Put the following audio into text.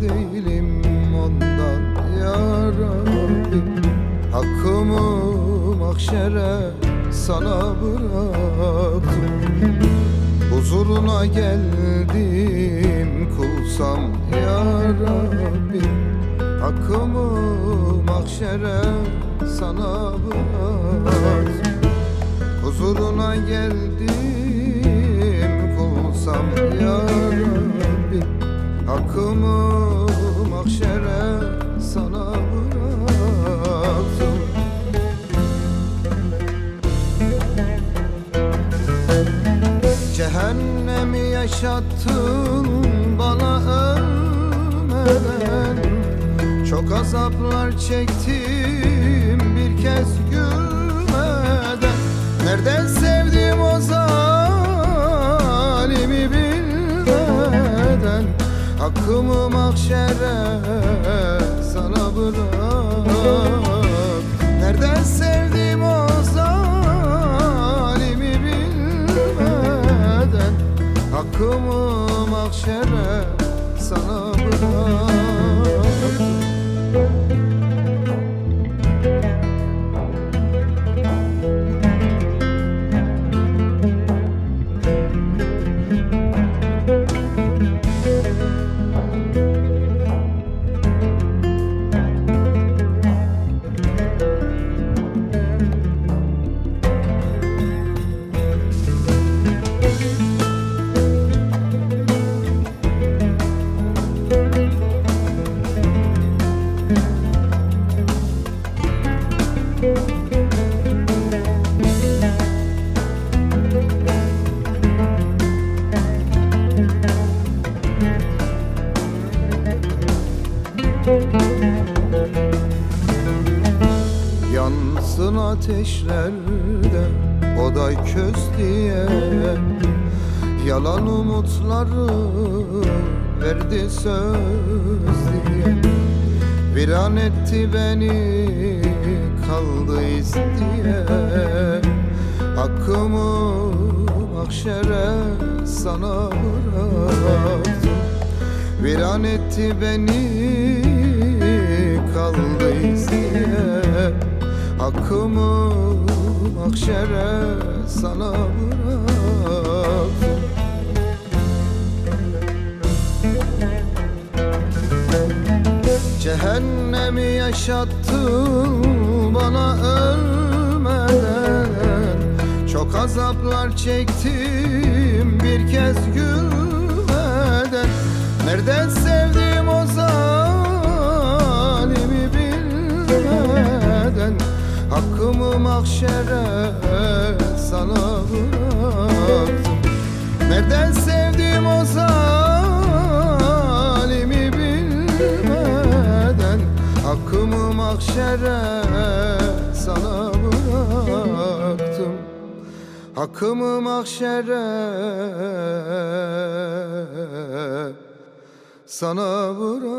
değilim ondan ya Rabbi Hakkımı mahşere sana bıraktım. Huzuruna geldim kulsam ya Rabbi Hakkımı mahşere sana bıraktım. Huzuruna geldim kulsam ya Rabbi Hakkımı mahşere sana bıraktım. Cehennemi yaşattın bana ölmeden. Çok azaplar çektim bir kez gülmeden Hakkımı mahşere sana bırak. Nereden sevdim o zalimi bilmeden? Hakkımı mahşere sana Yansın ateşlerde oday köz diye. Yalan umutları verdi söz diye. Viran etti beni kaldı isteye Hakkımı mahşere sana bıraktım Viran etti beni kaldı isteye Hakkımı mahşere sana bıraktım Cehennemi yaşattın bana ölmeden. Çok azaplar çektim bir kez gülmeden Nereden sevdim o zalimi bilmeden? Hakkımı mahşere sana bıraktım. Nereden sevdim o zalimi bilmeden? Hakkımı mahşere sana bıraktım. Hakkımı mahşere sana bıraktım.